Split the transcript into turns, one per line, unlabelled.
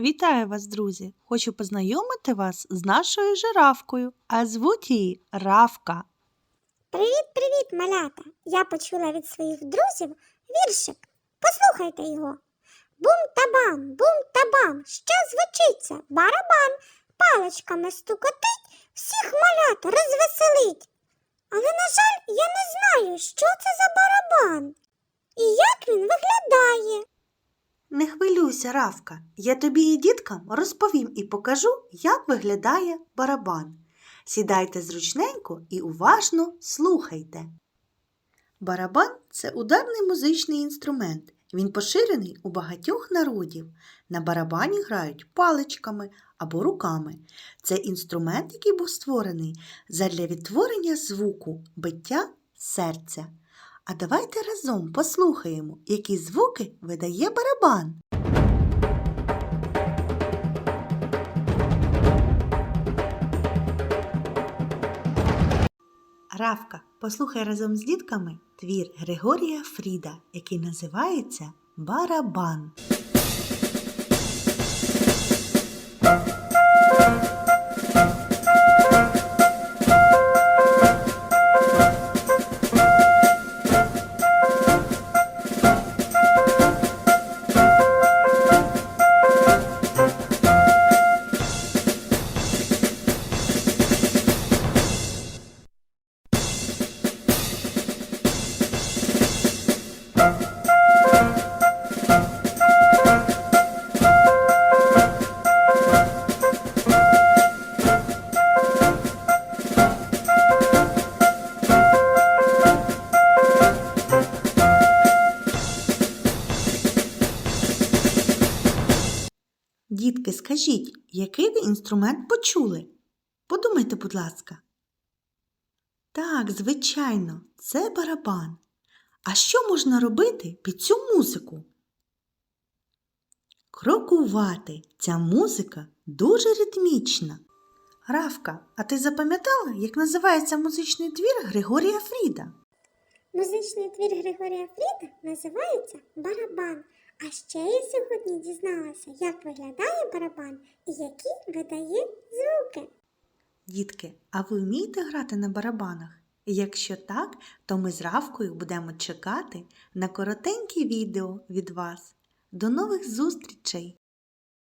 Вітаю вас, друзі! Хочу познайомити вас з нашою жирафкою, а звуть її Равка.
Привіт-привіт, малята! Я почула від своїх друзів віршик. Послухайте його. Бум-табам, бум-табам, що звучиться? Барабан паличками стукотить, всіх малят розвеселить. Але, на жаль, я не знаю, що це за барабан і як він виглядає.
Не хвилюйся, Равка. Я тобі і діткам розповім і покажу, як виглядає барабан. Сідайте зручненько і уважно слухайте. Барабан це ударний музичний інструмент. Він поширений у багатьох народів. На барабані грають паличками або руками. Це інструмент, який був створений задля відтворення звуку биття серця. А давайте разом послухаємо, які звуки видає барабан. Равка, послухай разом з дітками твір Григорія Фріда, який називається Барабан. Дітки, скажіть, який ви інструмент почули? Подумайте, будь ласка. Так, звичайно, це барабан. А що можна робити під цю музику? Крокувати. Ця музика дуже ритмічна. Равка, а ти запам'ятала, як називається музичний твір Григорія Фріда?
Музичний твір Григорія Фріда називається барабан. А ще я сьогодні дізналася, як виглядає барабан і які видає звуки.
Дітки, а ви вмієте грати на барабанах? Якщо так, то ми з Равкою будемо чекати на коротеньке відео від вас. До нових зустрічей!